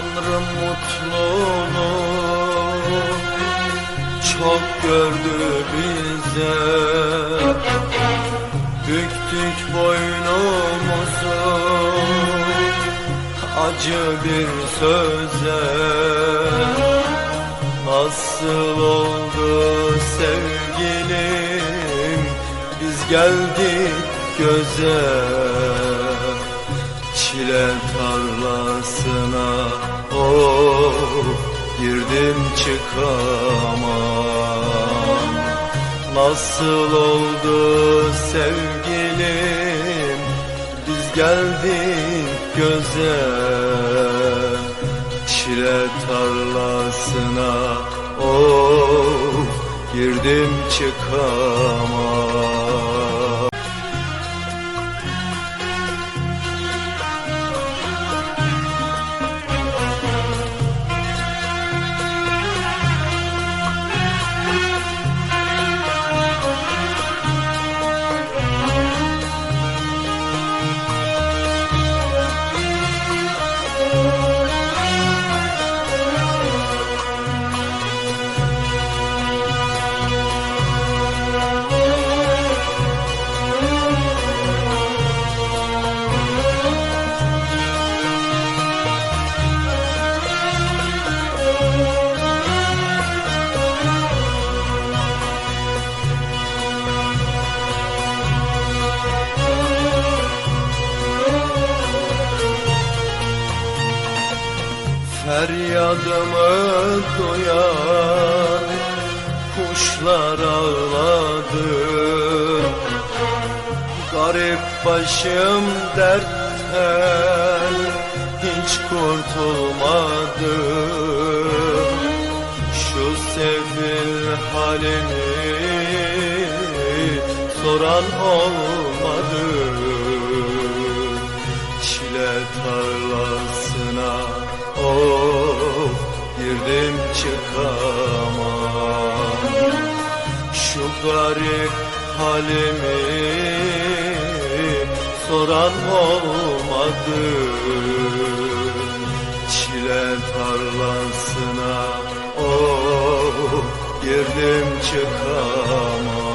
Tanrı mutluluğu çok gördü bize. Büktük boynumuzu acı bir söze. Nasıl oldu sevgilim? Biz geldik göze. Çile tarlasına oh girdim çıkamam Nasıl oldu sevgilim? Biz geldik göze. Çile tarlasına oh girdim çıkamam Feryadımı duyan kuşlar ağladı. Garip başım dertten hiç kurtulmadı. Şu sefil halimi soran olmadı. Çile tarlasına of girdim çıkamam Şu garip halimi soran olmadı. Çile tarlasına of girdim çıkamam